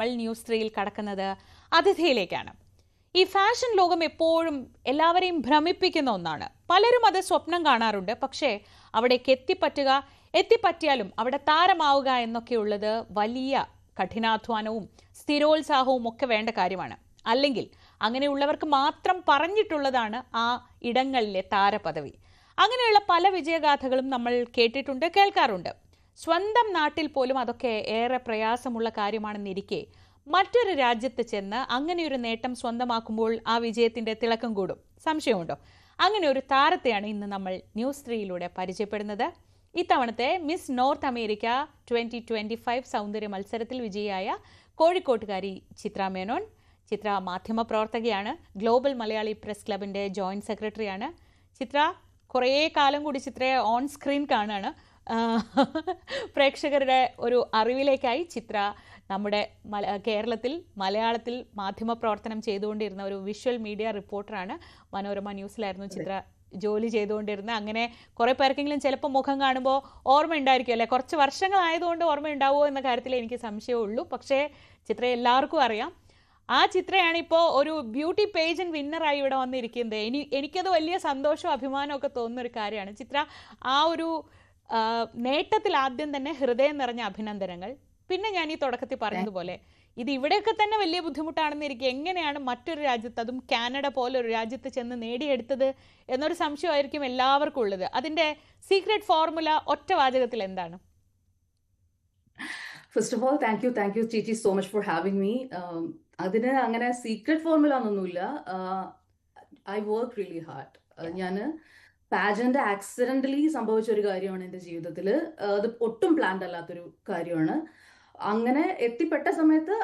നമ്മൾ ന്യൂസ് ത്രീയിൽ കടക്കുന്നത് അതിഥിയിലേക്കാണ്. ഈ ഫാഷൻ ലോകം എപ്പോഴും എല്ലാവരെയും ഭ്രമിപ്പിക്കുന്ന ഒന്നാണ്. പലരും അത് സ്വപ്നം കാണാറുണ്ട്. പക്ഷേ അവിടേക്ക് എത്തിപ്പറ്റുക എത്തിപ്പറ്റിയാലും അവിടെ താരമാവുക എന്നൊക്കെയുള്ളത് വലിയ കഠിനാധ്വാനവും സ്ഥിരോത്സാഹവും ഒക്കെ വേണ്ട കാര്യമാണ്. അല്ലെങ്കിൽ അങ്ങനെയുള്ളവർക്ക് മാത്രം പറഞ്ഞിട്ടുള്ളതാണ് ആ ഇടങ്ങളിലെ താരപദവി. അങ്ങനെയുള്ള പല വിജയഗാഥകളും നമ്മൾ കേട്ടിട്ടുണ്ട് കേൾക്കാറുണ്ട്. സ്വന്തം നാട്ടിൽ പോലും അതൊക്കെ ഏറെ പ്രയാസമുള്ള കാര്യമാണെന്നിരിക്കെ മറ്റൊരു രാജ്യത്ത് ചെന്ന് അങ്ങനെയൊരു നേട്ടം സ്വന്തമാക്കുമ്പോൾ ആ വിജയത്തിന്റെ തിളക്കം കൂടും. സംശയമുണ്ടോ? അങ്ങനെ ഒരു താരത്തെയാണ് ഇന്ന് നമ്മൾ ന്യൂസ് ത്രീയിലൂടെ പരിചയപ്പെടുന്നത്. ഇത്തവണത്തെ Miss North America twenty twenty five സൗന്ദര്യ മത്സരത്തിൽ വിജയിയായ കോഴിക്കോട്ടുകാരി ചിത്ര മേനോൻ. ചിത്ര മാധ്യമ പ്രവർത്തകയാണ് ഗ്ലോബൽ മലയാളി പ്രസ് ക്ലബിന്റെ ജോയിന്റ് സെക്രട്ടറിയാണ്. ചിത്ര കുറേ കാലം കൂടി ചിത്രയെ ഓൺ സ്ക്രീൻ കാണുകയാണ് പ്രേക്ഷകരുടെ ഒരു അറിവിലേക്കായി ചിത്ര നമ്മുടെ മല കേരളത്തിൽ മലയാളത്തിൽ മാധ്യമ പ്രവർത്തനം ചെയ്തുകൊണ്ടിരുന്ന ഒരു വിഷ്വൽ മീഡിയ റിപ്പോർട്ടറാണ് മനോരമ ന്യൂസിലായിരുന്നു ചിത്ര ജോലി ചെയ്തുകൊണ്ടിരുന്നത്. അങ്ങനെ കുറേ പേർക്കെങ്കിലും ചിലപ്പോൾ മുഖം കാണുമ്പോൾ ഓർമ്മ ഉണ്ടായിരിക്കും അല്ലേ? കുറച്ച് വർഷങ്ങളായതുകൊണ്ട് ഓർമ്മ ഉണ്ടാവുമോ എന്ന കാര്യത്തിൽ എനിക്ക് സംശയമുള്ളൂ. പക്ഷേ ചിത്ര എല്ലാവർക്കും അറിയാം. ആ ചിത്രയാണ് ഇപ്പോൾ ഒരു ബ്യൂട്ടി പേജൻ വിന്നറായി ഇവിടെ വന്നിരിക്കുന്നത്. ഇനി എനിക്കത് വലിയ സന്തോഷവും അഭിമാനവും ഒക്കെ തോന്നുന്ന ഒരു കാര്യമാണ്. ചിത്ര ആ ഒരു നേട്ടത്തിൽ ആദ്യം തന്നെ ഹൃദയം നിറഞ്ഞ അഭിനന്ദനങ്ങൾ. പിന്നെ ഞാൻ ഈ തുടക്കത്തിൽ പറഞ്ഞതുപോലെ ഇത് ഇവിടെയൊക്കെ തന്നെ വലിയ ബുദ്ധിമുട്ടാണെന്നിരിക്കും എങ്ങനെയാണ് മറ്റൊരു രാജ്യത്ത് അതും കാനഡ പോലെ ഒരു രാജ്യത്ത് ചെന്ന് നേടിയെടുത്തത് എന്നൊരു സംശയമായിരിക്കും എല്ലാവർക്കും ഉള്ളത്. അതിന്റെ സീക്രട്ട് ഫോർമുല ഒറ്റ വാചകത്തിൽ എന്താണ്? First of all thank you thank you ചേച്ചി so much for having me അതിന് അങ്ങനെ സീക്രട്ട് ഫോർമുല ഒന്നുമില്ല ഐ വർക്ക് റിയലി ഹാർഡ് ഞാൻ പാജന്റ് ആക്സിഡന്റലി സംഭവിച്ച ഒരു കാര്യമാണ് എന്റെ ജീവിതത്തിൽ അത് ഒട്ടും പ്ലാൻഡ് അല്ലാത്തൊരു കാര്യമാണ്. അങ്ങനെ എത്തിപ്പെട്ട സമയത്ത്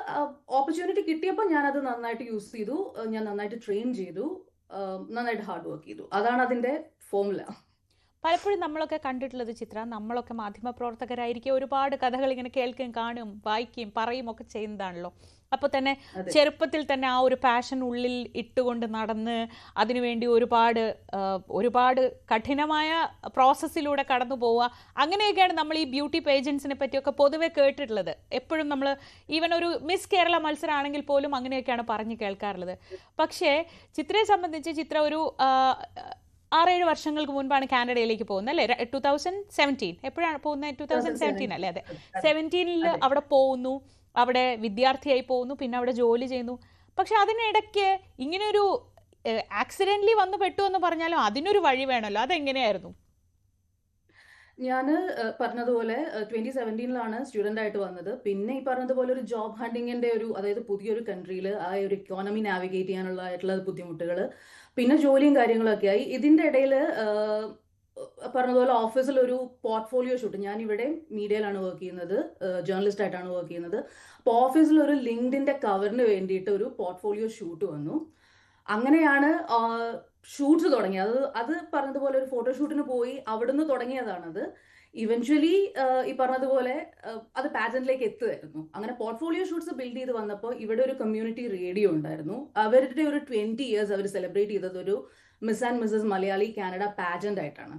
ഓപ്പർച്യൂണിറ്റി കിട്ടിയപ്പോൾ ഞാൻ അത് നന്നായിട്ട് യൂസ് ചെയ്തു. ഞാൻ നന്നായിട്ട് ട്രെയിൻ ചെയ്തു. നന്നായിട്ട് ഹാർഡ് വർക്ക് ചെയ്തു. അതാണ് അതിന്റെ ഫോമുല പലപ്പോഴും നമ്മളൊക്കെ കണ്ടിട്ടുള്ളത് ചിത്ര നമ്മളൊക്കെ മാധ്യമപ്രവർത്തകരായിരിക്കും ഒരുപാട് കഥകൾ ഇങ്ങനെ കേൾക്കുകയും കാണും വായിക്കുകയും പറയും ഒക്കെ ചെയ്യുന്നതാണല്ലോ. അപ്പോൾ തന്നെ ചെറുപ്പത്തിൽ തന്നെ ആ ഒരു പാഷൻ ഉള്ളിൽ ഇട്ടുകൊണ്ട് നടന്ന് അതിനുവേണ്ടി ഒരുപാട് ഒരുപാട് കഠിനമായ പ്രോസസ്സിലൂടെ കടന്നു പോവുക. അങ്ങനെയൊക്കെയാണ് നമ്മൾ ഈ ബ്യൂട്ടി പേജൻസിനെ പറ്റിയൊക്കെ പൊതുവെ കേട്ടിട്ടുള്ളത്. എപ്പോഴും നമ്മൾ ഈവൻ ഒരു മിസ് കേരള മത്സരമാണെങ്കിൽ പോലും അങ്ങനെയൊക്കെയാണ് പറഞ്ഞു കേൾക്കാറുള്ളത്. പക്ഷേ ചിത്രയെ സംബന്ധിച്ച് ചിത്ര ഒരു ആറേഴ് വർഷങ്ങൾക്ക് മുൻപാണ് കാനഡയിലേക്ക് പോകുന്നത് അല്ലേ? ടൂ തൗസൻഡ് സെവന്റീൻ എപ്പോഴാണ് പോകുന്നത്? ടൂ തൗസൻഡ് സെവന്റീൻ അല്ലേ? അതെ. സെവന്റീനിൽ. അവിടെ പോകുന്നു. അവിടെ വിദ്യാർത്ഥിയായി പോകുന്നു പിന്നെ അവിടെ ജോലി ചെയ്യുന്നു. പക്ഷെ അതിനിടയ്ക്ക് ഇങ്ങനെയൊരു ആക്സിഡന്റലി വന്നു പെട്ടു എന്ന് പറഞ്ഞാലും അതിനൊരു വഴി വേണമല്ലോ അതെങ്ങനെയായിരുന്നു? ഞാൻ പറഞ്ഞതുപോലെ ട്വന്റി സെവന്റീനിലാണ് സ്റ്റുഡന്റ് ആയിട്ട് വന്നത്. പിന്നെ ഈ പറഞ്ഞതുപോലെ ഒരു ജോബ് ഹണ്ടിങ്ങിന്റെ ഒരു അതായത് പുതിയൊരു കൺട്രിയിൽ ആ ഒരു ഇക്കോണമി നാവിഗേറ്റ് ചെയ്യാനുള്ള ആയിട്ടുള്ള ബുദ്ധിമുട്ടുകൾ പിന്നെ ജോലിയും കാര്യങ്ങളൊക്കെ ആയി. ഇതിന്റെ ഇടയിൽ പറഞ്ഞതുപോലെ ഓഫീസിൽ ഒരു പോർട്ട്ഫോളിയോ ഷൂട്ട് ഞാൻ ഇവിടെ മീഡിയയിലാണ് വർക്ക് ചെയ്യുന്നത് ജേർണലിസ്റ്റ് ആയിട്ടാണ് വർക്ക് ചെയ്യുന്നത്. അപ്പോൾ ഓഫീസിൽ ഒരു ലിങ്ക്ഡിന്റെ കവറിന് വേണ്ടിയിട്ട് ഒരു പോർട്ട്ഫോളിയോ ഷൂട്ട് വന്നു. അങ്ങനെയാണ് ഷൂട്ട് തുടങ്ങി അത് അത് പറഞ്ഞതുപോലെ ഒരു ഫോട്ടോഷൂട്ടിന് പോയി അവിടുന്ന് തുടങ്ങിയതാണത്. ഇവൻച്വലി ഈ പറഞ്ഞതുപോലെ അത് പാറ്റന്റിലേക്ക് എത്തുമായിരുന്നു. അങ്ങനെ പോർട്ട്ഫോളിയോ ഷൂട്ട്സ് ബിൽഡ് ചെയ്ത് വന്നപ്പോൾ ഇവിടെ ഒരു കമ്മ്യൂണിറ്റി റേഡിയോ ഉണ്ടായിരുന്നു. അവരുടെ ഒരു ട്വന്റി ഇയേഴ്സ് അവർ സെലിബ്രേറ്റ് ചെയ്തത് ഒരു Miss and Mrs Malayali Canada pageant ആയിട്ടാണ്.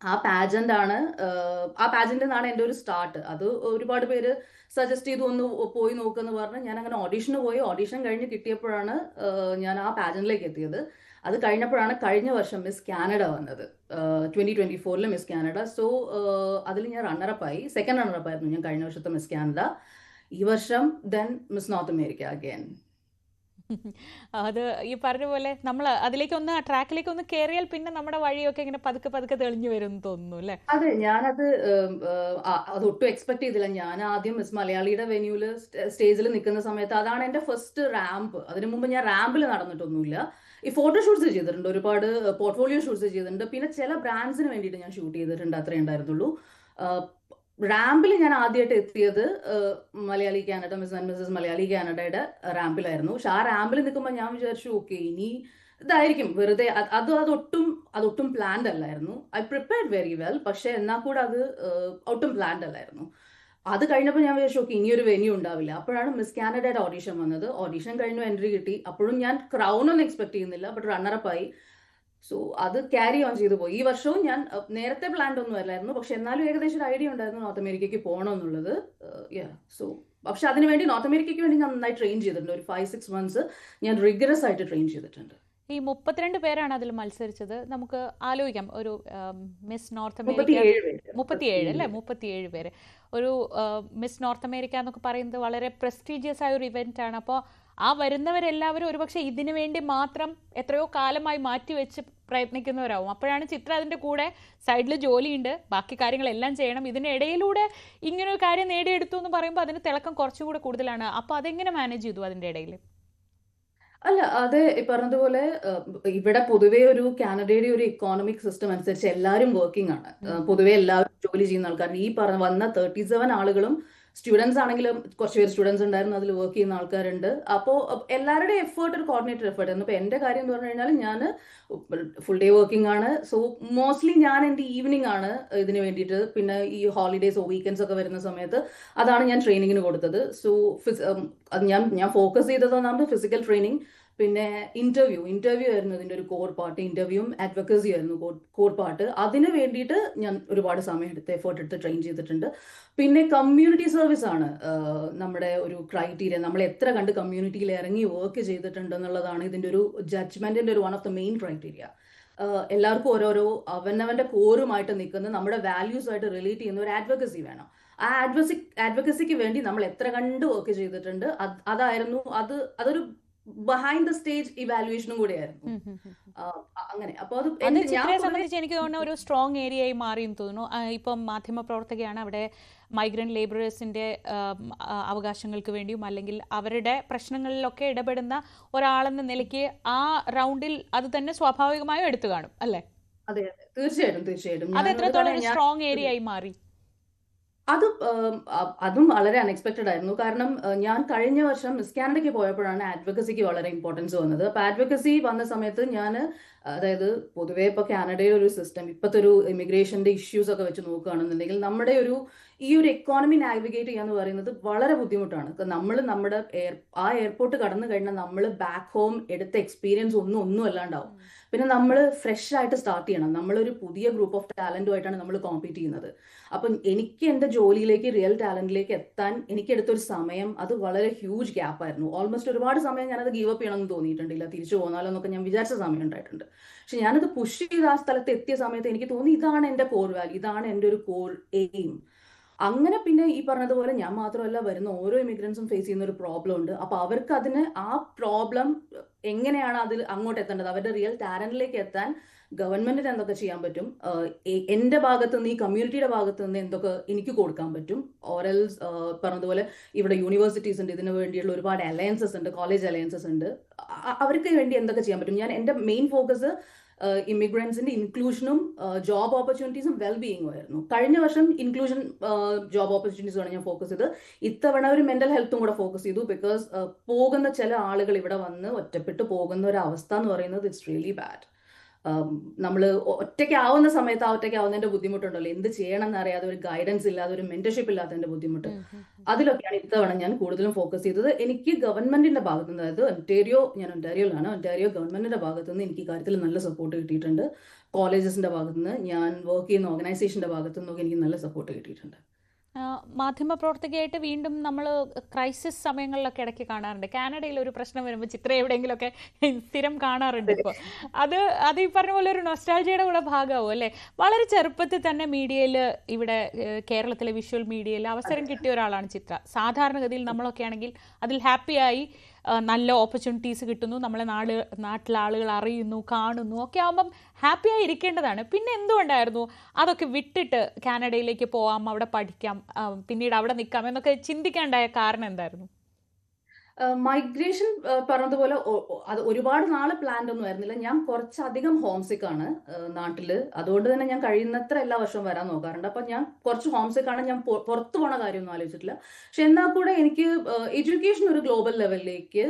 ആ പാജന്റ് ആണ് ആ പാജന്റ് നിന്നാണ് എന്റെ ഒരു സ്റ്റാർട്ട് അത് ഒരുപാട് പേര് സജസ്റ്റ് ചെയ്തു ഒന്ന് പോയി നോക്കുമെന്ന് പറഞ്ഞ് ഞാൻ അങ്ങനെ ഓഡീഷന് പോയി. ഓഡീഷൻ കഴിഞ്ഞ് കിട്ടിയപ്പോഴാണ് ഞാൻ ആ പാജനിലേക്ക് എത്തിയത്. അത് കഴിഞ്ഞപ്പോഴാണ് കഴിഞ്ഞ വർഷം മിസ് കാനഡ വന്നത്. ട്വന്റി ട്വന്റി ഫോറിൽ മിസ് കാനഡ. സോ അതിൽ ഞാൻ റണ്ണറപ്പായി സെക്കൻഡ് റണ്ണറപ്പായിരുന്നു ഞാൻ കഴിഞ്ഞ വർഷത്തെ മിസ് കാനഡ. ഈ വർഷം then Miss North America again അത് ഈ പറഞ്ഞ പോലെ നമ്മൾ അതിലേക്ക് ഒന്ന് ആ ട്രാക്കിലേക്ക് ഒന്ന് കയറിയാൽ പിന്നെ നമ്മുടെ വഴിയൊക്കെ ഇങ്ങനെ പതുക്കെ പതുക്കെ തെളിഞ്ഞു വരും എന്ന് തോന്നുന്നു അല്ലേ? അതെ ഞാനത് അത് ഒട്ടും എക്സ്പെക്ട് ചെയ്തില്ല. ഞാൻ ആദ്യം മിസ് മലയാളിയുടെ വെന്യൂൽ സ്റ്റേജിൽ നിൽക്കുന്ന സമയത്ത് അതാണ് എന്റെ ഫസ്റ്റ് റാമ്പ് അതിനു മുമ്പ് ഞാൻ റാമ്പിൽ നടന്നിട്ടൊന്നുമില്ല. ഈ ഫോട്ടോ ഷൂട്ട്സ് ചെയ്തിട്ടുണ്ട്. ഒരുപാട് പോർട്ട്ഫോളിയോ ഷൂട്ട്സ് ചെയ്തിട്ടുണ്ട്. പിന്നെ ചില ബ്രാൻഡ്സിന് വേണ്ടിയിട്ട് ഞാൻ ഷൂട്ട് ചെയ്തിട്ടുണ്ട്. അത്രേ ഉണ്ടായിരുന്നുള്ളൂ. റാമ്പിൽ ഞാൻ ആദ്യമായിട്ട് എത്തിയത് Malayali Canada Miss and Mrs Malayali കാനഡയുടെ റാമ്പിലായിരുന്നു. പക്ഷെ ആ റാമ്പിൽ നിൽക്കുമ്പോൾ ഞാൻ വിചാരിച്ചു ഓക്കെ ഇനി ഇതായിരിക്കും വെറുതെ അത് അത് അതൊട്ടും അതൊട്ടും പ്ലാൻഡ് അല്ലായിരുന്നു. ഐ പ്രിപ്പയർഡ് വെരി വെൽ പക്ഷെ എന്നാൽ കൂടെ അത് ഒട്ടും പ്ലാൻഡ് അല്ലായിരുന്നു. അത് കഴിഞ്ഞപ്പോൾ ഞാൻ വിചാരിച്ചു ഓക്കെ ഇനിയൊരു വെന്യൂ ഉണ്ടാവില്ല. അപ്പോഴാണ് മിസ് കാനഡയുടെ ഓഡീഷൻ വന്നത്. ഓഡീഷൻ കഴിഞ്ഞു എൻട്രി കിട്ടി. അപ്പോഴും ഞാൻ ക്രൗൺ ഒന്നും എക്സ്പെക്ട് ചെയ്യുന്നില്ല ബട്ട് റണ്ണറപ്പ് ആയി. സോ അത് ക്യാരി ഓൺ ചെയ്തു പോയി. ഈ വർഷവും ഞാൻ നേരത്തെ പ്ലാൻഡ് ഒന്നും അല്ലായിരുന്നു. പക്ഷെ എന്നാലും ഏകദേശം ഒരു ഐഡിയ ഉണ്ടായിരുന്നു നോർത്ത് അമേരിക്കയ്ക്ക് പോകണം എന്നുള്ളത്. സോ പക്ഷെ അതിനുവേണ്ടി നോർത്ത് അമേരിക്കയ്ക്ക് വേണ്ടി ഞാൻ നന്നായി ട്രെയിൻ ചെയ്തിട്ടുണ്ട്. ഒരു ഫൈവ് സിക്സ് മന്ത്സ് ഞാൻ റിഗറസ് ആയിട്ട് ട്രെയിൻ ചെയ്തിട്ടുണ്ട്. ഈ മുപ്പത്തിരണ്ട് പേരാണ് അതിൽ മത്സരിച്ചത്. നമുക്ക് ആലോചിക്കാം. ഒരു മിസ് നോർത്ത് അമേരിക്ക മുപ്പത്തിയേഴ് അല്ലേ? മുപ്പത്തിയേഴ് പേര്. ഒരു മിസ് നോർത്ത് അമേരിക്ക എന്നൊക്കെ പറയുന്നത് വളരെ പ്രസ്റ്റീജിയസ് ആയ ഒരു ഇവന്റ് ആണ്. അപ്പോൾ ആ വരുന്നവരെല്ലാവരും ഒരുപക്ഷെ ഇതിനു വേണ്ടി മാത്രം എത്രയോ കാലമായി മാറ്റിവെച്ച് പ്രയത്നിക്കുന്നവരാവും. അപ്പോഴാണ് ചിത്ര അതിന്റെ കൂടെ സൈഡിൽ ജോലിയുണ്ട്. ബാക്കി കാര്യങ്ങളെല്ലാം ചെയ്യണം. ഇതിനിടയിലൂടെ ഇങ്ങനൊരു കാര്യം നേടിയെടുത്തു എന്ന് പറയുമ്പോൾ അതിന് തിളക്കം കുറച്ചുകൂടെ കൂടുതലാണ്. അപ്പോൾ അതെങ്ങനെ മാനേജ് ചെയ്തു അതിന്റെ ഇടയിൽ? അല്ല അത് ഈ പറഞ്ഞതുപോലെ ഇവിടെ പൊതുവേ ഒരു കാനഡയുടെ ഒരു ഇക്കോണമിക് സിസ്റ്റം അനുസരിച്ച് എല്ലാവരും വർക്കിംഗ് ആണ്. പൊതുവേ എല്ലാവരും ജോലി ചെയ്യുന്ന ആൾക്കാർ ഈ പറഞ്ഞ വന്ന തേർട്ടി സെവൻ ആളുകളും സ്റ്റുഡൻസ് ആണെങ്കിലും കുറച്ച് പേര് സ്റ്റുഡൻസ് ഉണ്ടായിരുന്നു അതിൽ വർക്ക് ചെയ്യുന്ന ആൾക്കാരുണ്ട്. അപ്പോൾ എല്ലാവരുടെയും എഫേർട്ട് ഒരു കോർഡിനേറ്റർ എഫേർട്ട് ആയിരുന്നു. ഇപ്പോൾ എന്റെ കാര്യം എന്ന് പറഞ്ഞു കഴിഞ്ഞാൽ ഞാൻ ഫുൾ ഡേ വർക്കിംഗ് ആണ്. സോ മോസ്റ്റ്ലി ഞാൻ എന്റെ ഈവനിങ് ആണ് ഇതിന് വേണ്ടിയിട്ട്. പിന്നെ ഈ ഹോളിഡേസോ വീക്കെൻഡ്സ് ഒക്കെ വരുന്ന സമയത്ത് അതാണ് ഞാൻ ട്രെയിനിങ്ങിന് കൊടുത്തത്. സോ ഞാൻ ഞാൻ ഫോക്കസ് ചെയ്തത് ഫിസിക്കൽ ട്രെയിനിങ് പിന്നെ ഇന്റർവ്യൂ ഇന്റർവ്യൂ ആയിരുന്നു ഇതിന്റെ ഒരു കോർ പാർട്ട് ഇന്റർവ്യൂവും അഡ്വക്കസി ആയിരുന്നു കോർ പാർട്ട് അതിന് വേണ്ടിയിട്ട് ഞാൻ ഒരുപാട് സമയം എടുത്ത് എഫേർട്ട് എടുത്ത് ട്രെയിൻ ചെയ്തിട്ടുണ്ട്. പിന്നെ കമ്മ്യൂണിറ്റി സർവീസ് ആണ് നമ്മുടെ ഒരു ക്രൈറ്റീരിയ നമ്മൾ എത്ര കണ്ട് കമ്മ്യൂണിറ്റിയിൽ ഇറങ്ങി വർക്ക് ചെയ്തിട്ടുണ്ട് എന്നുള്ളതാണ് ഇതിന്റെ ഒരു ജഡ്ജ്മെന്റിന്റെ ഒരു one of the main criteria എല്ലാവർക്കും ഓരോരോ അവനവന്റെ കോറുമായിട്ട് നിൽക്കുന്ന നമ്മുടെ വാല്യൂസ് ആയിട്ട് റിലേറ്റ് ചെയ്യുന്ന ഒരു അഡ്വക്കസി വേണം. ആ അഡ്വസി അഡ്വക്കസിക്ക് വേണ്ടി നമ്മൾ എത്ര കണ്ട് വർക്ക് ചെയ്തിട്ടുണ്ട് അതായിരുന്നു അത് അതൊരു ബിഹൈൻഡ് ദ സ്റ്റേജ് ഇവാലുവേഷനും കൂടിയായിരുന്നു. അങ്ങനെ. അപ്പൊ അത് അത് എന്റെ- ഞാൻ ചിത്രയെ പൊതുവെ- സംബന്ധിച്ച് എനിക്ക് തോന്നുന്ന ഒരു സ്ട്രോങ് ഏരിയയായി മാറിയെന്ന് തോന്നുന്നു. ഇപ്പം മാധ്യമ പ്രവർത്തകയാണ് അവിടെ മൈഗ്രന്റ് ലേബറേഴ്സിന്റെ അവകാശങ്ങൾക്ക് വേണ്ടിയും അല്ലെങ്കിൽ അവരുടെ പ്രശ്നങ്ങളിലൊക്കെ ഇടപെടുന്ന ഒരാളെന്ന നിലയ്ക്ക് ആ റൗണ്ടിൽ അത് തന്നെ സ്വാഭാവികമായും എടുത്തു കാണും അല്ലേ? അതെ തീർച്ചയായിട്ടും തീർച്ചയായിട്ടും. അത് എത്രത്തോളം സ്ട്രോങ് ഏരിയ ആയി സ്ട്രോങ് ഏരിയയായി മാറി? അത് അതും വളരെ അൺഎക്സ്പെക്റ്റഡ് ആയിരുന്നു. കാരണം ഞാൻ കഴിഞ്ഞ വർഷം മിസ് കാനഡയ്ക്ക് പോയപ്പോഴാണ് അഡ്വക്കസിക്ക് വളരെ ഇമ്പോർട്ടൻസ് വന്നത്. അപ്പൊ അഡ്വക്കസി വന്ന സമയത്ത് ഞാൻ അതായത് പൊതുവേ ഇപ്പൊ കാനഡയിലെ ഒരു സിസ്റ്റം ഇപ്പോഴത്തെ ഒരു ഇമിഗ്രേഷന്റെ ഇഷ്യൂസ് ഒക്കെ വെച്ച് നോക്കുകയാണെന്നുണ്ടെങ്കിൽ നമ്മുടെ ഒരു ഈ ഒരു എക്കോണമി നാവിഗേറ്റ് ചെയ്യാന്ന് പറയുന്നത് വളരെ ബുദ്ധിമുട്ടാണ്. നമ്മൾ നമ്മുടെ ആ എയർപോർട്ട് കടന്നു കഴിഞ്ഞാൽ നമ്മൾ ബാക്ക് ഹോം എടുത്ത എക്സ്പീരിയൻസ് ഒന്നും ഒന്നും അല്ലാണ്ടാവും. പിന്നെ നമ്മൾ ഫ്രഷ് ആയിട്ട് സ്റ്റാർട്ട് ചെയ്യണം. നമ്മളൊരു പുതിയ ഗ്രൂപ്പ് ഓഫ് ടാലന്റുമായിട്ടാണ് നമ്മൾ കോമ്പീറ്റ് ചെയ്യുന്നത്. അപ്പം എനിക്ക് എന്റെ ജോലിയിലേക്ക് റിയൽ ടാലന്റിലേക്ക് എത്താൻ എനിക്ക് എടുത്തൊരു സമയം അത് വളരെ ഹ്യൂജ് ഗ്യാപ്പായിരുന്നു ഓൾമോസ്റ്റ് ഒരുപാട് സമയം ഞാനത് ഗീവ് അപ്പ് ചെയ്യണമെന്ന് തോന്നിയിട്ടുണ്ടില്ല തിരിച്ചു പോകുന്നാലോ എന്നൊക്കെ ഞാൻ വിചാരിച്ച സമയം ഉണ്ടായിട്ടുണ്ട്. പക്ഷെ ഞാനത് പുഷ് ചെയ്ത് ആ സ്ഥലത്ത് എത്തിയ സമയത്ത് എനിക്ക് തോന്നി ഇതാണ് എന്റെ കോർ വാല്യൂ ഇതാണ് എന്റെ ഒരു കോർ എയിം അങ്ങനെ പിന്നെ ഈ പറഞ്ഞതുപോലെ ഞാൻ മാത്രമല്ല വരുന്ന ഓരോ ഇമിഗ്രൻസും ഫേസ് ചെയ്യുന്ന ഒരു പ്രോബ്ലം ഉണ്ട്. അപ്പൊ അവർക്ക് അതിന് ആ പ്രോബ്ലം എങ്ങനെയാണ് അതിൽ അങ്ങോട്ട് എത്തേണ്ടത്? അവരുടെ റിയൽ ടാലന്റിലേക്ക് എത്താൻ ഗവൺമെന്റിന് എന്തൊക്കെ ചെയ്യാൻ പറ്റും? എന്റെ ഭാഗത്ത് നിന്ന് ഈ കമ്മ്യൂണിറ്റിയുടെ ഭാഗത്ത് നിന്ന് എന്തൊക്കെ എനിക്ക് കൊടുക്കാൻ പറ്റും? ഓരൽസ് പറഞ്ഞതുപോലെ ഇവിടെ യൂണിവേഴ്സിറ്റീസ് ഉണ്ട് ഇതിനു വേണ്ടിയുള്ള ഒരുപാട് അലയൻസസ് ഉണ്ട് കോളേജ് അലയൻസസ് ഉണ്ട്. അവർക്ക് വേണ്ടി എന്തൊക്കെ ചെയ്യാൻ പറ്റും? ഞാൻ എന്റെ മെയിൻ ഫോക്കസ് ഇമിഗ്രൻസിന്റെ ഇൻക്ലൂഷനും ജോബ് ഓപ്പർച്യൂണിറ്റീസും വെൽ ബീയിങ്ങും ആയിരുന്നു. കഴിഞ്ഞ വർഷം ഇൻക്ലൂഷൻ ജോബ് ഓപ്പർച്യൂണിറ്റീസ് ആണ് ഞാൻ ഫോക്കസ് ചെയ്ത് ഇത്തവണ ഒരു മെന്റൽ ഹെൽത്തും കൂടെ ഫോക്കസ് ചെയ്തു ബിക്കോസ് പോകുന്ന ചില ആളുകൾ ഇവിടെ വന്ന് ഒറ്റപ്പെട്ട് പോകുന്ന ഒരു അവസ്ഥ എന്ന് പറയുന്നത് ഇറ്റ്സ് റിയലി ബാഡ് നമ്മൾ ഒറ്റയ്ക്കാവുന്ന സമയത്ത് ആ ഒറ്റയ്ക്കാവുന്നതിന്റെ ബുദ്ധിമുട്ടുണ്ടല്ലോ. എന്ത് ചെയ്യണം എന്നറിയാതെ ഒരു ഗൈഡൻസ് ഇല്ലാതെ ഒരു മെന്റർഷിപ്പ് ഇല്ലാത്തതിന്റെ ബുദ്ധിമുട്ട്. അതിലൊക്കെയാണ് ഇത്തവണ ഞാൻ കൂടുതലും ഫോക്കസ് ചെയ്തത്. എനിക്ക് ഗവൺമെന്റിന്റെ ഭാഗത്തു നിന്ന് അതായത് ഒന്റേരിയോ ഞാൻ ഒന്റാരിയോയിലാണ്. ഒന്റാരിയോ ഗവൺമെന്റിന്റെ ഭാഗത്തു നിന്ന് എനിക്ക് കാര്യത്തിൽ നല്ല സപ്പോർട്ട് കിട്ടിയിട്ടുണ്ട്. കോളേജസിന്റെ ഭാഗത്തു നിന്ന് ഞാൻ വർക്ക് ചെയ്യുന്ന ഓർഗനൈസേഷന്റെ ഭാഗത്തു നിന്നൊക്കെ എനിക്ക് നല്ല സപ്പോർട്ട് കിട്ടിയിട്ടുണ്ട്. മാധ്യമപ്രവർത്തകയായിട്ട് വീണ്ടും നമ്മൾ ക്രൈസിസ് സമയങ്ങളിലൊക്കെ ഇടയ്ക്ക് കാണാറുണ്ട്. കാനഡയിൽ ഒരു പ്രശ്നം വരുമ്പോൾ ചിത്ര എവിടെയെങ്കിലുമൊക്കെ സ്ഥിരം കാണാറുണ്ട് ഇപ്പോൾ അത് അത് ഈ പറഞ്ഞ പോലെ ഒരു നൊസ്റ്റാൾജിയുടെ കൂടെ ഭാഗമാവും അല്ലേ? വളരെ ചെറുപ്പത്തിൽ തന്നെ മീഡിയയിൽ ഇവിടെ കേരളത്തിലെ വിഷ്വൽ മീഡിയയിൽ അവസരം കിട്ടിയ ഒരാളാണ് ചിത്ര. സാധാരണഗതിയിൽ നമ്മളൊക്കെ ആണെങ്കിൽ അതിൽ ഹാപ്പിയായി നല്ല ഓപ്പർച്യൂണിറ്റീസ് കിട്ടുന്നു. നമ്മളെ നാട് നാട്ടിലെ ആളുകൾ അറിയുന്നു കാണുന്നു ഒക്കെ ആകുമ്പം ഹാപ്പിയായി ഇരിക്കേണ്ടതാണ്. പിന്നെ എന്തുകൊണ്ടായിരുന്നു? അതൊക്കെ വിട്ടിട്ട് കാനഡയിലേക്ക് പോവാം അവിടെ പഠിക്കാം പിന്നീട് അവിടെ നിൽക്കാം എന്നൊക്കെ ചിന്തിക്കാണ്ടായ കാരണം എന്തായിരുന്നു? മൈഗ്രേഷൻ പറഞ്ഞതുപോലെ അത് ഒരുപാട് നാൾ പ്ലാൻഡ് ഒന്നും ആയിരുന്നില്ല. ഞാൻ കുറച്ചധികം ഹോംസിക് ആണ് നാട്ടിൽ അതുകൊണ്ട് തന്നെ ഞാൻ കഴിയുന്നത്ര എല്ലാ വർഷവും വരാൻ നോക്കാറുണ്ട്. അപ്പൊ ഞാൻ കുറച്ച് ഹോംസിക് ആണ്. ഞാൻ പുറത്തു പോണ കാര്യമൊന്നും ആലോചിച്ചിട്ടില്ല. പക്ഷെ എന്നാൽ കൂടെ എനിക്ക് എഡ്യൂക്കേഷൻ ഒരു ഗ്ലോബൽ ലെവലിലേക്ക്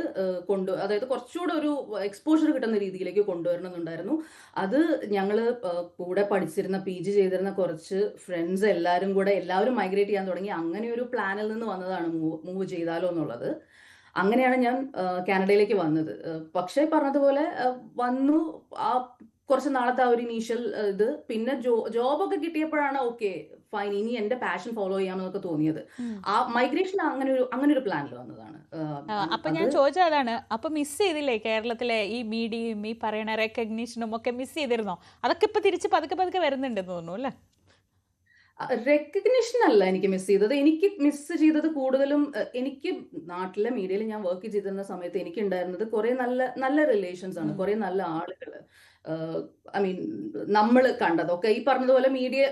കൊണ്ടു അതായത് കുറച്ചുകൂടെ ഒരു എക്സ്പോഷർ കിട്ടുന്ന രീതിയിലേക്ക് കൊണ്ടുവരണമെന്നുണ്ടായിരുന്നു. അത് ഞങ്ങൾ കൂടെ പഠിച്ചിരുന്ന പി ജി ചെയ്തിരുന്ന കുറച്ച് ഫ്രണ്ട്സ് എല്ലാവരും കൂടെ എല്ലാവരും മൈഗ്രേറ്റ് ചെയ്യാൻ തുടങ്ങി. അങ്ങനെ ഒരു പ്ലാനിൽ നിന്ന് വന്നതാണ് മൂവ് മൂവ് ചെയ്താലോ എന്നുള്ളത്. അങ്ങനെയാണ് ഞാൻ കാനഡയിലേക്ക് വന്നത്. പക്ഷേ പറഞ്ഞതുപോലെ വന്നു ആ കുറച്ച് നാളത്തെ ആ ഒരു ഇനീഷ്യൽ ഇത്. പിന്നെ ജോ ജോബൊക്കെ കിട്ടിയപ്പോഴാണ് ഓക്കെ ഫൈൻ ഇനി എന്റെ പാഷൻ ഫോളോ ചെയ്യാമെന്നൊക്കെ തോന്നിയത്. ആ മൈഗ്രേഷൻ അങ്ങനെ ഒരു അങ്ങനെ ഒരു പ്ലാനിൽ വന്നതാണ്. അപ്പൊ ഞാൻ ചോദിച്ചത് അതാണ് അപ്പൊ മിസ് ചെയ്തില്ലേ കേരളത്തിലെ ഈ മീഡിയയും ഈ പറയണ റെക്കഗ്നീഷനും ഒക്കെ മിസ് ചെയ്തിരുന്നോ? അതൊക്കെ ഇപ്പൊ തിരിച്ച് പതുക്കെ പതുക്കെ വരുന്നുണ്ടെന്ന് തോന്നുന്നു അല്ലേ? റെക്കഗ്നിഷൻ അല്ല എനിക്ക് മിസ് ചെയ്തത്. എനിക്ക് മിസ് ചെയ്തത് കൂടുതലും എനിക്ക് നാട്ടിലെ മീഡിയയിൽ ഞാൻ വർക്ക് ചെയ്തിരുന്ന സമയത്ത് എനിക്ക് ഉണ്ടായിരുന്നത് കുറെ നല്ല നല്ല റിലേഷൻസ് ആണ്. കുറെ നല്ല ആളുകൾ ഐ മീൻ നമ്മൾ കണ്ടതൊക്കെ ഈ പറഞ്ഞതുപോലെ മീഡിയ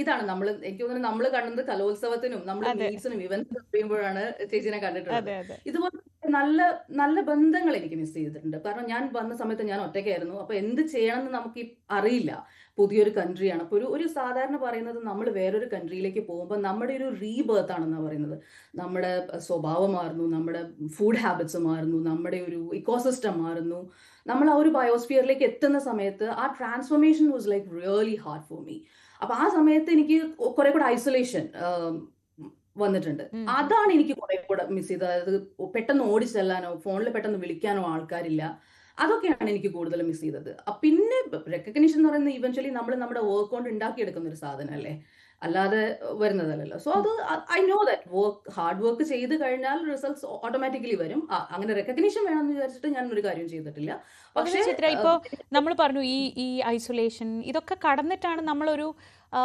ഇതാണ് നമ്മൾ എനിക്ക് തോന്നുന്നു നമ്മൾ കണ്ടത് കലോത്സവത്തിനും നമ്മൾ മീറ്റ്സിനും ഇവന്റ്സ് ചെയ്യുമ്പോഴാണ് ചേച്ചിനെ കണ്ടിട്ടുള്ളത്. ഇതുപോലെ നല്ല നല്ല ബന്ധങ്ങൾ എനിക്ക് മിസ് ചെയ്തിട്ടുണ്ട്. കാരണം ഞാൻ വന്ന സമയത്ത് ഞാൻ ഒറ്റയ്ക്കായിരുന്നു. അപ്പൊ എന്ത് ചെയ്യണമെന്ന് നമുക്ക് അറിയില്ല. പുതിയൊരു കൺട്രിയാണ് അപ്പോൾ ഒരു ഒരു സാധാരണ പറയുന്നത് നമ്മൾ വേറൊരു കൺട്രിയിലേക്ക് പോകുമ്പോൾ നമ്മുടെ ഒരു റീബേർത്ത് ആണെന്നാണ് പറയുന്നത്. നമ്മുടെ സ്വഭാവം മാറുന്നു നമ്മുടെ ഫുഡ് ഹാബിറ്റ്സ് മാറുന്നു നമ്മുടെ ഒരു ഇക്കോസിസ്റ്റം മാറുന്നു. നമ്മൾ ആ ഒരു ബയോസ്ഫിയറിലേക്ക് എത്തുന്ന സമയത്ത് ആ transformation was like really hard for me അപ്പൊ ആ സമയത്ത് എനിക്ക് കുറെ കൂടെ ഐസൊലേഷൻ വന്നിട്ടുണ്ട്. അതാണ് എനിക്ക് കുറെ കൂടെ മിസ് ചെയ്തത്. അതായത് പെട്ടെന്ന് ഓടിച്ചെല്ലാനോ ഫോണിൽ പെട്ടെന്ന് വിളിക്കാനോ ആൾക്കാരില്ല. അതൊക്കെയാണ് എനിക്ക് കൂടുതൽ മിസ് ചെയ്തത്. പിന്നെ റെക്കഗ്നീഷൻ എന്ന് പറയുന്നത് ഇവൻച്വലി നമ്മൾ നമ്മുടെ വർക്ക് കൊണ്ട് ഉണ്ടാക്കിയെടുക്കുന്ന ഒരു സാധനം അല്ലേ? അല്ലാതെ വരുന്നതല്ലല്ലോ. സോ അത് I know that work hard work ചെയ്ത് കഴിഞ്ഞാൽ റിസൾട്ട്സ് ഓട്ടോമാറ്റിക്കലി വരും. അങ്ങനെ റെക്കഗ്നീഷൻ വേണമെന്ന് വിചാരിച്ചിട്ട് ഞാൻ ഒരു കാര്യം ചെയ്തിട്ടില്ല. പക്ഷേ ചിത്ര ഇപ്പോൾ നമ്മൾ പറഞ്ഞു ഈ ഈ ഐസൊലേഷൻ ഇതൊക്കെ കടന്നിട്ടാണ് നമ്മളൊരു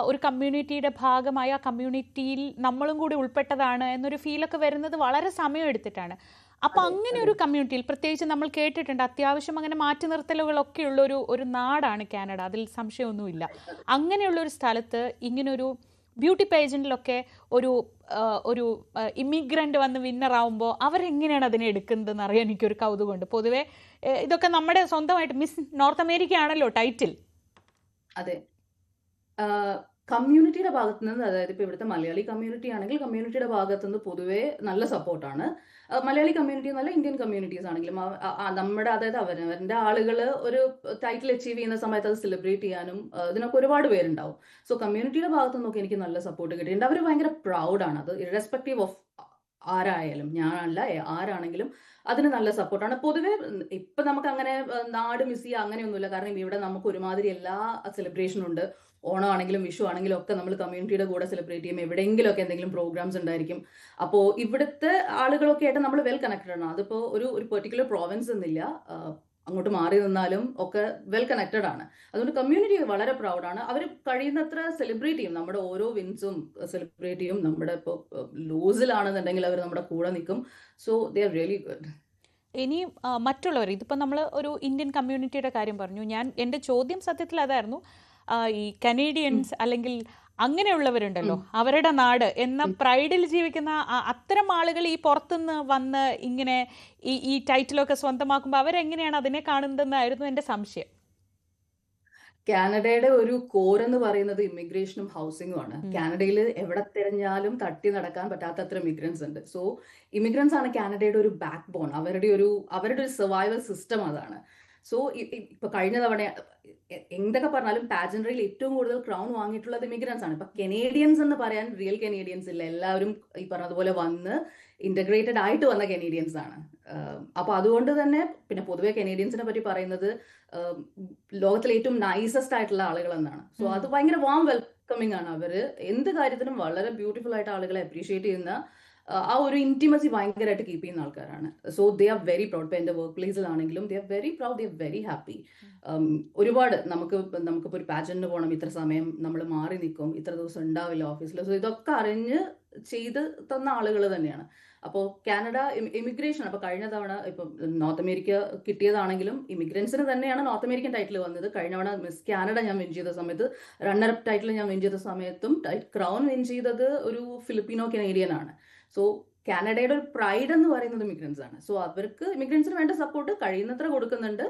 ഒരു കമ്മ്യൂണിറ്റിയുടെ ഭാഗമായ ആ കമ്മ്യൂണിറ്റിയിൽ നമ്മളും കൂടി ഉൾപ്പെട്ടതാണ് എന്നൊരു ഫീലൊക്കെ വരുന്നത് വളരെ സമയം എടുത്തിട്ടാണ്. അപ്പൊ അങ്ങനെ ഒരു കമ്മ്യൂണിറ്റിയിൽ പ്രത്യേകിച്ച് നമ്മൾ കേട്ടിട്ടുണ്ട് അത്യാവശ്യം അങ്ങനെ മാറ്റി നിർത്തലുകളൊക്കെ ഉള്ള ഒരു ഒരു നാടാണ് കാനഡ അതിൽ സംശയമൊന്നുമില്ല. അങ്ങനെയുള്ള ഒരു സ്ഥലത്ത് ഇങ്ങനൊരു ബ്യൂട്ടി പേജന്റിലൊക്കെ ഒരു ഒരു ഇമിഗ്രന്റ് വന്ന് വിന്നർ ആവുമ്പോൾ അവരെങ്ങനെയാണ് അതിനെ എടുക്കുന്നതെന്ന് അറിയാൻ എനിക്കൊരു കൗതുകമുണ്ട്. പൊതുവെ ഇതൊക്കെ നമ്മുടെ സ്വന്തമായിട്ട് മിസ് നോർത്ത് അമേരിക്ക ആണല്ലോ ടൈറ്റിൽ അതെ. കമ്മ്യൂണിറ്റിയുടെ ഭാഗത്തുനിന്ന് അതായത് ഇപ്പൊ ഇവിടുത്തെ മലയാളി കമ്മ്യൂണിറ്റി ആണെങ്കിൽ കമ്മ്യൂണിറ്റിയുടെ ഭാഗത്തുനിന്ന് പൊതുവേ നല്ല സപ്പോർട്ടാണ് മലയാളി കമ്മ്യൂണിറ്റി എന്നല്ല ഇന്ത്യൻ കമ്മ്യൂണിറ്റീസ് ആണെങ്കിലും നമ്മുടെ അതായത് അവരവരുടെ ആളുകൾ ഒരു ടൈറ്റിൽ അച്ചീവ് ചെയ്യുന്ന സമയത്ത് അത് സെലിബ്രേറ്റ് ചെയ്യാനും ഇതിനൊക്കെ ഒരുപാട് പേരുണ്ടാവും. സോ കമ്മ്യൂണിറ്റിയുടെ ഭാഗത്ത് നിന്നൊക്കെ എനിക്ക് നല്ല സപ്പോർട്ട് കിട്ടിയിട്ടുണ്ട്. അവർ ഭയങ്കര പ്രൗഡാണ് അത് ഇറസ്പെക്റ്റീവ് ഓഫ് ആരായാലും ഞാനല്ല ആരാണെങ്കിലും അതിന് നല്ല സപ്പോർട്ടാണ് പൊതുവെ ഇപ്പൊ നമുക്ക് അങ്ങനെ നാട് മിസ് ചെയ്യുക അങ്ങനെയൊന്നുമില്ല. കാരണം ഇവിടെ നമുക്ക് ഒരുമാതിരി എല്ലാ സെലിബ്രേഷനും ഉണ്ട്. ഓണം ആണെങ്കിലും വിഷു ആണെങ്കിലും ഒക്കെ നമ്മൾ കമ്മ്യൂണിറ്റിയുടെ കൂടെ സെലിബ്രേറ്റ് ചെയ്യും എവിടെയെങ്കിലും ഒക്കെ എന്തെങ്കിലും പ്രോഗ്രാംസ് ഉണ്ടായിരിക്കും. അപ്പോൾ ഇവിടുത്തെ ആളുകളൊക്കെ ആയിട്ട് നമ്മൾ വെൽ കണക്റ്റഡ് ആണ്. അതിപ്പോൾ ഒരു ഒരു പെർട്ടിക്കുലർ പ്രോവിൻസ് എന്നില്ല. അങ്ങോട്ട് മാറി നിന്നാലും ഒക്കെ വെൽ കണക്റ്റഡ് ആണ്. അതുകൊണ്ട് കമ്മ്യൂണിറ്റി വളരെ പ്രൗഡാണ് അവർ കഴിയുന്നത്ര സെലിബ്രേറ്റ് ചെയ്യും. നമ്മുടെ ഓരോ വിൻസും സെലിബ്രേറ്റ് ചെയ്യും. നമ്മുടെ ഇപ്പോൾ ലൂസിലാണെന്നുണ്ടെങ്കിൽ അവർ നമ്മുടെ കൂടെ നിൽക്കും. So they are really good ഇനി മറ്റുള്ളവർ ഇതിപ്പോൾ നമ്മൾ ഒരു ഇന്ത്യൻ കമ്മ്യൂണിറ്റിയുടെ കാര്യം പറഞ്ഞു. ഞാൻ എന്റെ ചോദ്യം സത്യത്തിൽ അതായിരുന്നു. ഈ കനേഡിയൻസ് അല്ലെങ്കിൽ അങ്ങനെയുള്ളവരുണ്ടല്ലോ അവരുടെ നാട് എന്ന പ്രൈഡിൽ ജീവിക്കുന്ന അത്തരം ആളുകൾ ഈ പുറത്തുനിന്ന് വന്ന് ഇങ്ങനെ ഈ ഈ ടൈറ്റിലൊക്കെ സ്വന്തമാക്കുമ്പോൾ അവരെങ്ങനെയാണ് അതിനെ കാണുന്നതെന്നായിരുന്നു എന്റെ സംശയം. കാനഡയുടെ ഒരു കോർ എന്ന് പറയുന്നത് ഇമിഗ്രേഷനും ഹൗസിംഗും ആണ്. കാനഡയിൽ എവിടെ തിരഞ്ഞാലും തട്ടി നടക്കാൻ പറ്റാത്തത്ര ഇമിഗ്രൻസ് ഉണ്ട്. സോ ഇമിഗ്രൻസ് ആണ് കാനഡയുടെ ഒരു ബാക്ക് ബോൺ അവരുടെ ഒരു അവരുടെ ഒരു സർവൈവൽ സിസ്റ്റം അതാണ്. സോ ഇപ്പൊ കഴിഞ്ഞ തവണ എന്തൊക്കെ പറഞ്ഞാലും പാജൻറിയിൽ ഏറ്റവും കൂടുതൽ ക്രൗൺ വാങ്ങിയിട്ടുള്ളത് ഇമിഗ്രൻസ് ആണ്. ഇപ്പൊ കനേഡിയൻസ് എന്ന് പറയാൻ റിയൽ കനേഡിയൻസ് ഇല്ല. എല്ലാവരും ഈ പറഞ്ഞതുപോലെ വന്ന് ഇന്റഗ്രേറ്റഡ് ആയിട്ട് വന്ന കനേഡിയൻസ് ആണ്. അപ്പൊ അതുകൊണ്ട് തന്നെ പിന്നെ പൊതുവെ കനേഡിയൻസിനെ പറ്റി പറയുന്നത് ലോകത്തിലെ ഏറ്റവും നൈസസ്റ്റ് ആയിട്ടുള്ള ആളുകൾ എന്നാണ്. സോ. അത് ഭയങ്കര വാം വെൽക്കമിങ് ആണ് അവർ. എന്ത് കാര്യത്തിനും വളരെ ബ്യൂട്ടിഫുൾ ആയിട്ട് ആളുകളെ അപ്രീഷിയേറ്റ് ചെയ്യുന്ന ആ ഒരു ഇന്റിമസി ഭയങ്കരമായിട്ട് കീപ്പ് ചെയ്യുന്ന ആൾക്കാരാണ്. So they are very proud ഇപ്പം എന്റെ work പ്ലേസിലാണെങ്കിലും they are very proud they are very happy ഒരുപാട് നമുക്ക് നമുക്കിപ്പോൾ ഒരു പാജന്റിന് പോകണം ഇത്ര സമയം നമ്മൾ മാറി നിൽക്കും ഇത്ര ദിവസം ഉണ്ടാവില്ല ഓഫീസിൽ സോ ഇതൊക്കെ അറിഞ്ഞ് ചെയ്ത് തന്ന ആളുകൾ തന്നെയാണ്. അപ്പോൾ കാനഡ ഇമിഗ്രേഷൻ അപ്പോൾ കഴിഞ്ഞ തവണ ഇപ്പം നോർത്ത് അമേരിക്ക കിട്ടിയതാണെങ്കിലും ഇമിഗ്രൻസിന് തന്നെയാണ് നോർത്ത് അമേരിക്കൻ ടൈറ്റിൽ വന്നത്. കഴിഞ്ഞ തവണ മിസ് കാനഡ ഞാൻ വിൻ ചെയ്ത സമയത്ത് റണ്ണറപ്പ് ടൈറ്റിൽ ഞാൻ വിൻ ചെയ്ത സമയത്തും ക്രൗൺ വിൻ ചെയ്തത് ഒരു ഫിലിപ്പീനോ കനേഡിയൻ ആണ്. സോ കാനഡയുടെ ഒരു പ്രൈഡ് എന്ന് പറയുന്നത് ഇമിഗ്രൻസ് ആണ്. സോ അവർക്ക് ഇമിഗ്രൻസിന് വേണ്ട സപ്പോർട്ട് കഴിയുന്നത്ര കൊടുക്കുന്നുണ്ട്.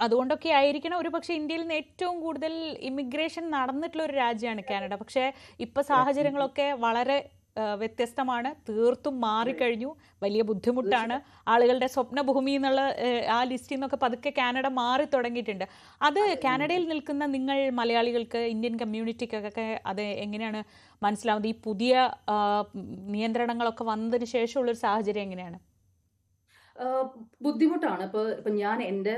അതുകൊണ്ടൊക്കെ ആയിരിക്കണം. ഒരു പക്ഷേ ഇന്ത്യയിൽ നിന്ന് ഏറ്റവും കൂടുതൽ ഇമിഗ്രേഷൻ നടന്നിട്ടുള്ള ഒരു രാജ്യമാണ് കാനഡ. പക്ഷേ ഇപ്പൊ സാഹചര്യങ്ങളൊക്കെ വളരെ വ്യത്യസ്തമാണ്. തീർത്തും മാറിക്കഴിഞ്ഞു വലിയ ബുദ്ധിമുട്ടാണ്. ആളുകളുടെ സ്വപ്നഭൂമി എന്നുള്ള ആ ലിസ്റ്റിൽ നിന്നൊക്കെ പതുക്കെ കാനഡ മാറി തുടങ്ങിയിട്ടുണ്ട്. അത് കാനഡയിൽ നിൽക്കുന്ന നിങ്ങൾ മലയാളികൾക്ക് ഇന്ത്യൻ കമ്മ്യൂണിറ്റിക്കൊക്കെ അത് എങ്ങനെയാണ് മനസ്സിലാവുന്നത്? ഈ പുതിയ നിയന്ത്രണങ്ങളൊക്കെ വന്നതിന് ശേഷമുള്ളൊരു സാഹചര്യം എങ്ങനെയാണ്? ബുദ്ധിമുട്ടാണ്. ഇപ്പൊ ഇപ്പൊ ഞാൻ എന്റെ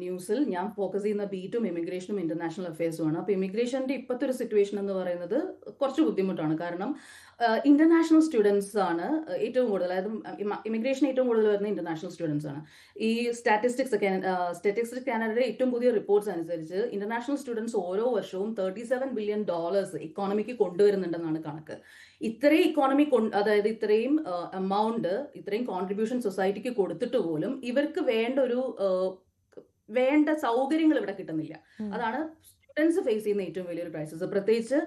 ന്യൂസിൽ ഞാൻ ഫോക്കസ് ചെയ്യുന്ന ബീറ്റും ഇമിഗ്രേഷനും ഇന്റർനാഷണൽ അഫയേഴ്സും ആണ് അപ്പൊ ഇമിഗ്രേഷന്റെ ഇപ്പോഴത്തെ ഒരു സിറ്റുവേഷൻ എന്ന് പറയുന്നത് കുറച്ച് ബുദ്ധിമുട്ടാണ്. കാരണം ഇന്റർനാഷണൽ സ്റ്റുഡൻസ് ആണ് ഏറ്റവും കൂടുതൽ അതായത് ഇമിഗ്രേഷൻ ഏറ്റവും കൂടുതൽ വരുന്ന ഇന്റർനാഷണൽ സ്റ്റുഡൻസ് ആണ്. ഈ സ്റ്റാറ്റിസ്റ്റിക്സ് സ്റ്റാറ്റിസ്റ്റിക്സ് കാനഡയുടെ ഏറ്റവും പുതിയ റിപ്പോർട്ട്സ് അനുസരിച്ച് ഇന്റർനാഷണൽ സ്റ്റുഡൻസ് ഓരോ വർഷവും തേർട്ടി സെവൻ ബില്യൺ ഡോളേഴ്സ് ഇക്കോണമിക്ക് കൊണ്ടുവരുന്നുണ്ടെന്നാണ് കണക്ക്. ഇത്രയും ഇക്കോണമി അതായത് ഇത്രയും എമൗണ്ട് ഇത്രയും കോൺട്രിബ്യൂഷൻ സൊസൈറ്റിക്ക് കൊടുത്തിട്ട് പോലും ഇവർക്ക് വേണ്ട ഒരു വേണ്ട സൗകര്യങ്ങൾ ഇവിടെ കിട്ടുന്നില്ല. അതാണ് സ്റ്റുഡൻസ് ഫേസ് ചെയ്യുന്ന ഏറ്റവും വലിയൊരു ക്രൈസിസ് പ്രത്യേകിച്ച്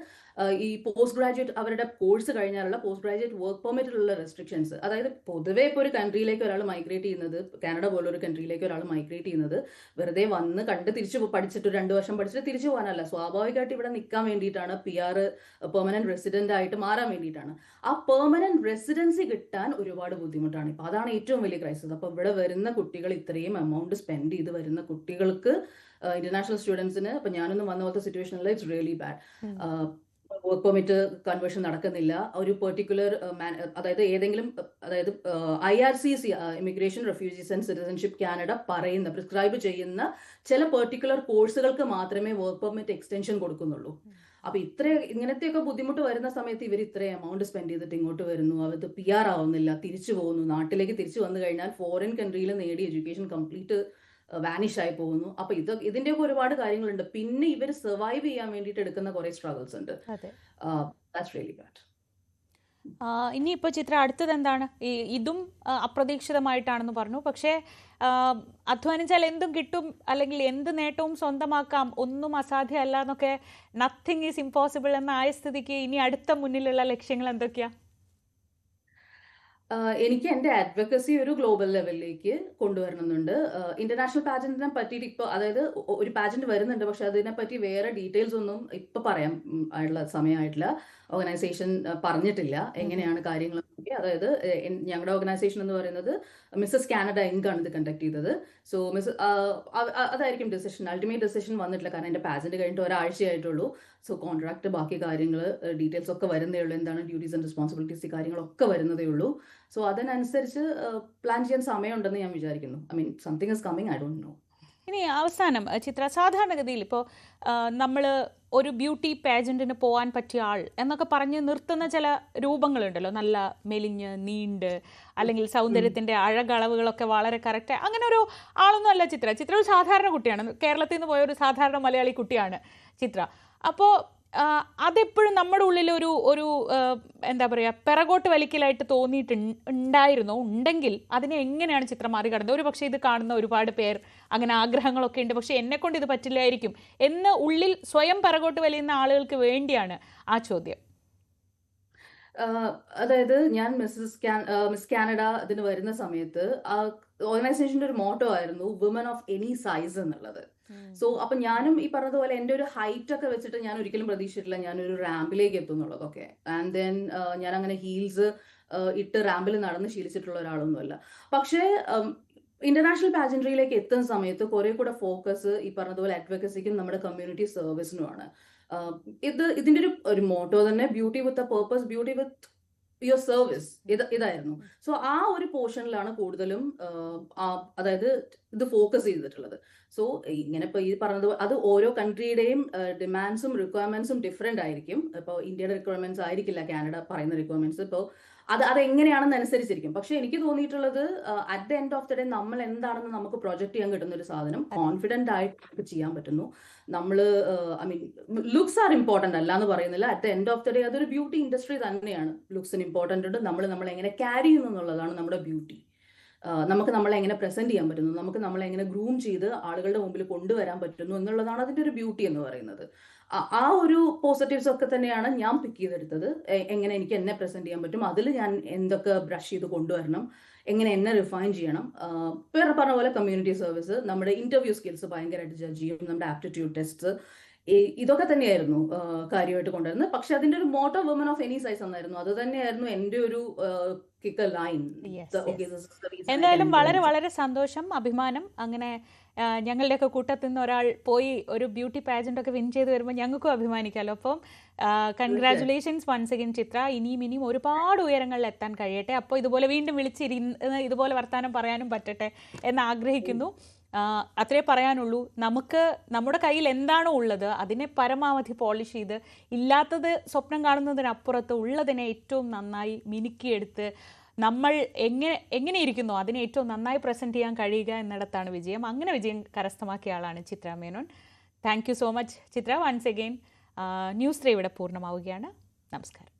ഈ പോസ്റ്റ് ഗ്രാജുവേറ്റ് അവരുടെ കോഴ്സ് കഴിഞ്ഞാലുള്ള പോസ്റ്റ് ഗ്രാജുവേറ്റ് വർക്ക് പെർമിറ്റിലുള്ള റെസ്ട്രിക്ഷൻസ് അതായത് പൊതുവെ ഇപ്പോൾ ഒരു കൺട്രിയിലേക്ക് ഒരാൾ മൈഗ്രേറ്റ് ചെയ്യുന്നത് കാനഡ പോലുള്ള ഒരു കൺട്രിയിലേക്ക് ഒരാൾ മൈഗ്രേറ്റ് ചെയ്യുന്നത് വെറുതെ വന്ന് കണ്ട് തിരിച്ചു പഠിച്ചിട്ട് രണ്ട് വർഷം പഠിച്ചിട്ട് തിരിച്ചു പോകാനല്ല. സ്വാഭാവികമായിട്ട് ഇവിടെ നിൽക്കാൻ വേണ്ടിയിട്ടാണ് പി ആർ പെർമനന്റ് റെസിഡന്റ് ആയിട്ട് മാറാൻ വേണ്ടിയിട്ടാണ്. ആ പെർമനന്റ് റെസിഡൻസി കിട്ടാൻ ഒരുപാട് ബുദ്ധിമുട്ടാണ്. ഇപ്പൊ അതാണ് ഏറ്റവും വലിയ ക്രൈസിസ് അപ്പോൾ ഇവിടെ വരുന്ന കുട്ടികൾ ഇത്രയും എമൗണ്ട് സ്പെൻഡ് ചെയ്ത് വരുന്ന കുട്ടികൾക്ക് ഇന്റർനാഷണൽ സ്റ്റുഡൻസിന് അപ്പൊ ഞാനൊന്നും വന്ന പോലത്തെ സിറ്റുവേഷനിൽ it's really bad. Work permit conversion നടക്കുന്നില്ല. ഒരു പെർട്ടിക്കുലർ അതായത് ഏതെങ്കിലും uh, അതായത് I R C C immigration refugees and citizenship Canada പറയുന്ന പ്രിസ്ക്രൈബ് ചെയ്യുന്ന ചില പെർട്ടിക്കുലർ കോഴ്സുകൾക്ക് മാത്രമേ വർക്ക് പെർമിറ്റ് എക്സ്റ്റൻഷൻ കൊടുക്കുന്നുള്ളൂ. അപ്പൊ ഇത്ര ഇങ്ങനത്തെയൊക്കെ ബുദ്ധിമുട്ട് വരുന്ന സമയത്ത് ഇവർ ഇത്ര എമൗണ്ട് സ്പെൻഡ് ചെയ്തിട്ട് ഇങ്ങോട്ട് വരുന്നു. അവർക്ക് പി ആർ ആവുന്നില്ല. തിരിച്ചു പോകുന്നു. നാട്ടിലേക്ക് തിരിച്ചു വന്നു കഴിഞ്ഞാൽ ഫോറിൻ കൺട്രിയിൽ നേടിയ എഡ്യൂക്കേഷൻ കംപ്ലീറ്റ് വാനിഷ് ആയി പോകുന്നു. അപ്പൊ ഇത് ഇതിന്റെയൊക്കെ ഒരുപാട് കാര്യങ്ങളുണ്ട്. പിന്നെ ഇവർ സർവൈവ് ചെയ്യാൻ വേണ്ടിയിട്ട് എടുക്കുന്ന കുറെ സ്ട്രഗിൾസ് ഉണ്ട്. റിയലി ബാഡ് ഇനി ഇനിയിപ്പോൾ ചിത്ര അടുത്തത് എന്താണ്? ഇതും അപ്രതീക്ഷിതമായിട്ടാണെന്ന് പറഞ്ഞു. പക്ഷേ അധ്വാനിച്ചാൽ എന്തും കിട്ടും അല്ലെങ്കിൽ എന്ത് നേട്ടവും സ്വന്തമാക്കാം ഒന്നും അസാധ്യമല്ല എന്നൊക്കെ നത്തിങ് ഈസ് ഇമ്പോസിബിൾ എന്ന ആയ സ്ഥിതിക്ക് ഇനി അടുത്ത മുന്നിലുള്ള ലക്ഷ്യങ്ങൾ എന്തൊക്കെയാ? എനിക്ക് എന്റെ അഡ്വക്കസി ഒരു ഗ്ലോബൽ ലെവലിലേക്ക് കൊണ്ടുവരണമെന്നുണ്ട്. ഇന്റർനാഷണൽ പാജന്റിനെ പറ്റിയിട്ട് ഇപ്പൊ അതായത് ഒരു പാജന്റ് വരുന്നുണ്ട് പക്ഷെ അതിനെ പറ്റി വേറെ ഡീറ്റെയിൽസ് ഒന്നും ഇപ്പൊ പറയാൻ ആയിട്ടുള്ള സമയമായിട്ടില്ല. ഓർഗനൈസേഷൻ പറഞ്ഞിട്ടില്ല. എങ്ങനെയാണ് കാര്യങ്ങൾ അതായത് ഞങ്ങളുടെ ഓർഗനൈസേഷൻ എന്ന് പറയുന്നത് മിസ്സസ് കാനഡ ഇങ്ക് ആണ് ഇത് കണ്ടക്ട് ചെയ്തത്. സോ മിസ് അതായിരിക്കും ഡിസിഷൻ. അൾട്ടിമേറ്റ് ഡിസിഷൻ വന്നിട്ടില്ല. കാരണം എന്റെ പാസന്റ് കഴിഞ്ഞിട്ട് ഒരാഴ്ചയായിട്ടുള്ളൂ. സോ കോൺട്രാക്ട് ബാക്കി കാര്യങ്ങൾ ഡീറ്റെയിൽസ് ഒക്കെ വരുന്നേ ഉള്ളൂ. എന്താണ് ഡ്യൂട്ടീസ് ആൻഡ് റെസ്പോൺസിബിലിറ്റീസ് കാര്യങ്ങളൊക്കെ വരുന്നതേ ഉള്ളൂ. സോ അതിനനുസരിച്ച് പ്ലാൻ ചെയ്യാൻ സമയമുണ്ടെന്ന് ഞാൻ വിചാരിക്കുന്നു. I mean something is coming. I don't know. ഇനി അവസാനം ചിത്ര സാധാരണഗതിയിൽ ഇപ്പോൾ നമ്മൾ ഒരു ബ്യൂട്ടി പാജന്റിന് പോകാൻ പറ്റിയ ആൾ എന്നൊക്കെ പറഞ്ഞ് നിർത്തുന്ന ചില രൂപങ്ങളുണ്ടല്ലോ. നല്ല മെലിഞ്ഞ് നീണ്ട് അല്ലെങ്കിൽ സൗന്ദര്യത്തിന്റെ അഴകളവുകളൊക്കെ വളരെ കറക്റ്റ് അങ്ങനെ ഒരു ആളൊന്നും അല്ല ചിത്ര. ചിത്ര ഒരു സാധാരണ കുട്ടിയാണ്. കേരളത്തിൽ നിന്ന് പോയ ഒരു സാധാരണ മലയാളി കുട്ടിയാണ് ചിത്ര. അപ്പോൾ അതെപ്പോഴും നമ്മുടെ ഉള്ളിൽ ഒരു ഒരു എന്താ പറയുക പിറകോട്ട് വലിക്കലായിട്ട് തോന്നിയിട്ട് ഉണ്ടായിരുന്നു. ഉണ്ടെങ്കിൽ അതിനെ എങ്ങനെയാണ് ചിത്രം മറികടന്നത്? ഒരു പക്ഷേ ഇത് കാണുന്ന ഒരുപാട് പേർ അങ്ങനെ ആഗ്രഹങ്ങളൊക്കെ ഉണ്ട്. പക്ഷേ എന്നെക്കൊണ്ട് ഇത് പറ്റില്ലായിരിക്കും എന്ന് ഉള്ളിൽ സ്വയം പിറകോട്ട് വലിയുന്ന ആളുകൾക്ക് വേണ്ടിയാണ് ആ ചോദ്യം. അതായത് ഞാൻ മിസ്സസ് മിസ് കാനഡ ഇതിന് വരുന്ന സമയത്ത് ഓർഗനൈസേഷന്റെ ഒരു മോട്ടോ ആയിരുന്നു വുമൻ ഓഫ് എനി സൈസ് എന്നുള്ളത്. സോ അപ്പൊ ഞാനും ഈ പറഞ്ഞതുപോലെ എന്റെ ഒരു ഹൈറ്റ് ഒക്കെ വെച്ചിട്ട് ഞാൻ ഒരിക്കലും പ്രതീക്ഷിച്ചിട്ടില്ല ഞാനൊരു റാമ്പിലേക്ക് എത്തും എന്നുള്ളതൊക്കെ ആൻഡ് ദെൻ ഞാൻ അങ്ങനെ ഹീൽസ് ഇട്ട് റാമ്പിൽ നടന്ന് ശീലിച്ചിട്ടുള്ള ഒരാളൊന്നുമല്ല. പക്ഷേ ഇന്റർനാഷണൽ പാജൻട്രിയിലേക്ക് എത്തുന്ന സമയത്ത് കുറെ കൂടെ ഫോക്കസ് ഈ പറഞ്ഞതുപോലെ അഡ്വക്കസിക്കും നമ്മുടെ കമ്മ്യൂണിറ്റി സർവീസിനുമാണ് ഇത് ഇതിന്റെ ഒരു ഒരു മോട്ടോ തന്നെ beauty with a purpose beauty with your service ഇത് ഇതായിരുന്നു. സോ ആ ഒരു പോർഷനിലാണ് കൂടുതലും അതായത് ഇത് ഫോക്കസ് ചെയ്തിട്ടുള്ളത്. സോ ഇങ്ങനെ ഇപ്പൊ ഈ പറഞ്ഞത് അത് ഓരോ കൺട്രിയുടെയും ഡിമാൻഡ്സും റിക്വയർമെന്റ്സും ഡിഫറെന്റ് ആയിരിക്കും. ഇപ്പോൾ ഇന്ത്യയുടെ റിക്വയർമെന്റ്സ് ആയിരിക്കില്ല കാനഡ പറയുന്ന റിക്വയർമെന്റ്സ് ഇപ്പോൾ അത് അതെങ്ങനെയാണെന്ന് അനുസരിച്ചിരിക്കും പക്ഷെ എനിക്ക് തോന്നിയിട്ടുള്ളത് at the end of the day നമ്മൾ എന്താണെന്ന് നമുക്ക് പ്രൊജക്ട് ചെയ്യാൻ കിട്ടുന്ന ഒരു സാധനം കോൺഫിഡന്റ് ആയിട്ട് നമുക്ക് ചെയ്യാൻ പറ്റുന്നു. നമ്മൾ I mean looks are important അല്ല എന്ന് പറയുന്നില്ല. At the end of the day അതൊരു ബ്യൂട്ടി ഇൻഡസ്ട്രി തന്നെയാണ്. ലുക്സിന് ഇമ്പോർട്ടന്റ് ഉണ്ട്. നമ്മൾ നമ്മൾ എങ്ങനെ ക്യാരി ചെയ്യുന്നു എന്നുള്ളതാണ് നമ്മുടെ ബ്യൂട്ടി നമുക്ക് നമ്മളെ എങ്ങനെ പ്രസന്റ് ചെയ്യാൻ പറ്റുന്നു? നമുക്ക് നമ്മളെ എങ്ങനെ ഗ്രൂം ചെയ്ത് ആളുകളുടെ മുമ്പിൽ കൊണ്ടുവരാൻ പറ്റുന്നു എന്നുള്ളതാണ് അതിന്റെ ഒരു ബ്യൂട്ടി എന്ന് പറയുന്നത്. ആ- ഒരു പോസിറ്റീവ്സ് ഒക്കെ തന്നെയാണ് ഞാൻ പിക്ക് ചെയ്തെടുത്തത്. എങ്ങനെ എനിക്ക് എന്നെ പ്രസന്റ് ചെയ്യാൻ പറ്റും? അതിൽ ഞാൻ എന്തൊക്കെ ബ്രഷ് ചെയ്ത് കൊണ്ടുവരണം? എങ്ങനെ എന്നെ റിഫൈൻ ചെയ്യണം? വേറെ പറഞ്ഞ പോലെ കമ്മ്യൂണിറ്റി സർവീസ് നമ്മുടെ ഇന്റർവ്യൂ സ്കിൽസ് ഭയങ്കരമായിട്ട് ജഡ്ജ് ചെയ്യും. നമ്മുടെ ആപ്റ്റിറ്റ്യൂഡ് ടെസ്റ്റ് ഇതൊക്കെ തന്നെയായിരുന്നു കാര്യമായിട്ട് കൊണ്ടുവരുന്നത്. പക്ഷെ അതിന്റെ ഒരു motto woman of any size എന്നായിരുന്നു അത് തന്നെയായിരുന്നു എന്റെ ഒരു എന്തായാലും വളരെ വളരെ സന്തോഷം അഭിമാനം. അങ്ങനെ ഞങ്ങളുടെ ഞങ്ങളുടെയൊക്കെ കൂട്ടത്തിൽ നിന്ന് ഒരാൾ പോയി ഒരു ബ്യൂട്ടി പാജന്റ് ഒക്കെ വിൻ ചെയ്ത് വരുമ്പോൾ ഞങ്ങൾക്കും അഭിമാനിക്കാമല്ലോ അപ്പം കൺഗ്രാചുലേഷൻസ് വൺസ് അഗൈൻ ചിത്ര. ഇനിയും ഇനിയും ഒരുപാട് ഉയരങ്ങളിൽ എത്താൻ കഴിയട്ടെ. അപ്പോൾ ഇതുപോലെ വീണ്ടും വിളിച്ചിരുന്ന് ഇതുപോലെ വർത്താനം പറയാനും പറ്റട്ടെ എന്ന് ആഗ്രഹിക്കുന്നു. അത്രേ പറയാനുള്ളൂ. നമുക്ക് നമ്മുടെ കയ്യിൽ എന്താണോ ഉള്ളത് അതിനെ പരമാവധി പോളിഷ് ചെയ്ത് ഇല്ലാത്തത് സ്വപ്നം കാണുന്നതിനപ്പുറത്ത് ഉള്ളതിനെ ഏറ്റവും നന്നായി മിനുക്കിയെടുത്ത് നമ്മൾ എങ്ങനെ എങ്ങനെ ഇരിക്കുന്നു അതിനെ ഏറ്റവും നന്നായി പ്രസന്റ് ചെയ്യാൻ കഴിയുക എന്നിടത്താണ് വിജയം. അങ്ങനെ വിജയം കരസ്ഥമാക്കിയ ആളാണ് Chitra Menon. Thank you so much Chitra. Once again news three ഇവിടെ പൂർണമാവുകയാണ്. നമസ്കാരം.